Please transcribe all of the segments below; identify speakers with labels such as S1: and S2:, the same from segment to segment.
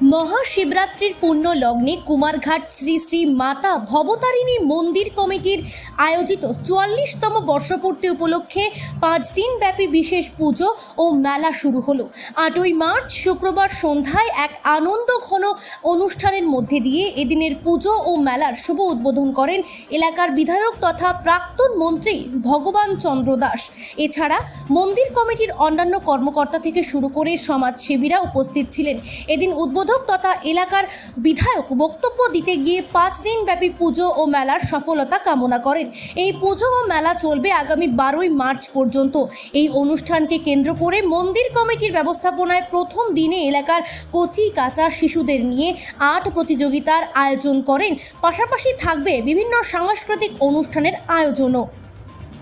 S1: মহাশিবরাত্রির পুণ্য লগ্নে কুমারঘাট শ্রী শ্রী মাতা ভবতারিণী মন্দির কমিটির আয়োজিত চুয়াল্লিশতম বর্ষপূর্তি উপলক্ষে পাঁচ দিন ব্যাপী বিশেষ পুজো ও মেলা শুরু হলো। আটই মার্চ শুক্রবার সন্ধ্যায় এক আনন্দ ঘন অনুষ্ঠানের মধ্যে দিয়ে এদিনের পুজো ও মেলার শুভ উদ্বোধন করেন এলাকার বিধায়ক তথা প্রাক্তন মন্ত্রী ভগবান চন্দ্র দাস। এছাড়া মন্দির কমিটির অন্যান্য কর্মকর্তা থেকে শুরু করে সমাজসেবীরা উপস্থিত ছিলেন। এদিন উদ্বোধক তথা এলাকার বিধায়ক বক্তব্য দিতে গিয়ে পাঁচ দিন ব্যাপী পুজো ও মেলার সফলতা কামনা করেন। এই পুজো ও মেলা চলবে আগামী বারোই মার্চ পর্যন্ত। এই অনুষ্ঠানকে কেন্দ্র করে মন্দির কমিটির ব্যবস্থাপনায় প্রথম দিনে এলাকার কচি কাঁচা শিশুদের নিয়ে আর্ট প্রতিযোগিতার আয়োজন করেন। পাশাপাশি থাকবে বিভিন্ন সাংস্কৃতিক অনুষ্ঠানের আয়োজনও।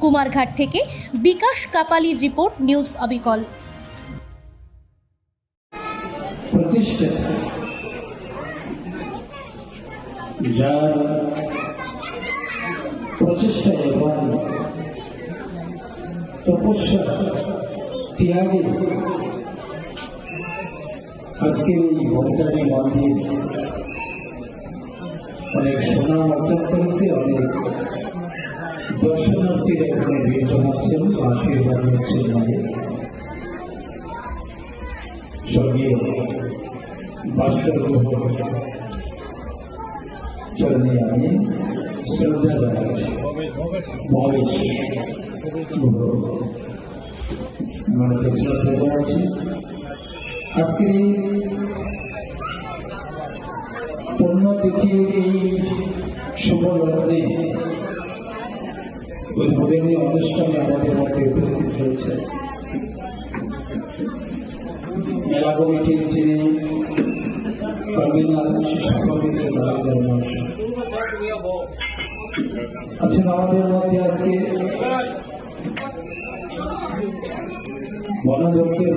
S1: কুমারঘাট থেকে বিকাশ কাপালির রিপোর্ট, নিউজ অবিকল।
S2: প্রতিষ্ঠাতা যার প্রচেষ্টা এবং তপস্যা, ত্যাগে। আজকের এই ভক্তানী মন্দির অনেক সুনাম অর্জন করেছে, অনেক দর্শনার্থীরা এখানে ভিড় আশীর্বাদ নিচ্ছেন মায়ের স্বর্গীয় চরণে আমি শ্রদ্ধা জানাচ্ছি মহেশ আমার শ্রদ্ধা জানাচ্ছি আজকের এই পুণ্যতিথির এই শুভ লগ্নে উদ্বোধনী অনুষ্ঠানে আমাদের মধ্যে উপস্থিত হয়েছে মেলা কমিটির যিনি কনভেনার শিক্ষাকর্মীদের আছেন আমাদের মধ্যে আজকে বনদপ্তর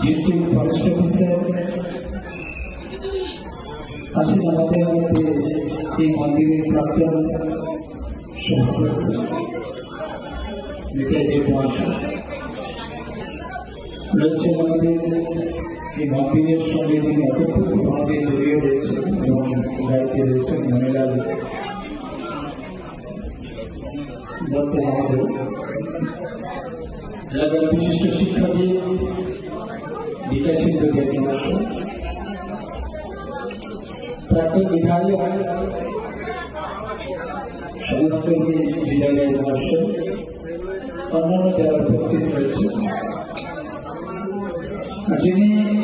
S2: ডিস্ট্রিক্ট ফরেস্ট অফিসার। আছেন আমাদের মধ্যে এই মন্দিরের প্রাক্তন সভাপতি দেব মহাশয় রয়েছে আমাদের এই মন্দিরের সঙ্গে তিনি অতপ্রতভাবে জড়িয়ে রয়েছেন এবং দায়িত্বে রয়েছেন মহিলার দত্ত মহাদেব এলাকার বিশিষ্ট শিক্ষাবিদ বিকাশিত জ্ঞানী মহাশয় প্রাক্তন বিধায়ক সমাজকর্মী বিজয় মহাশয় অন্যান্য যারা উপস্থিত রয়েছে যিনি এই মন্দির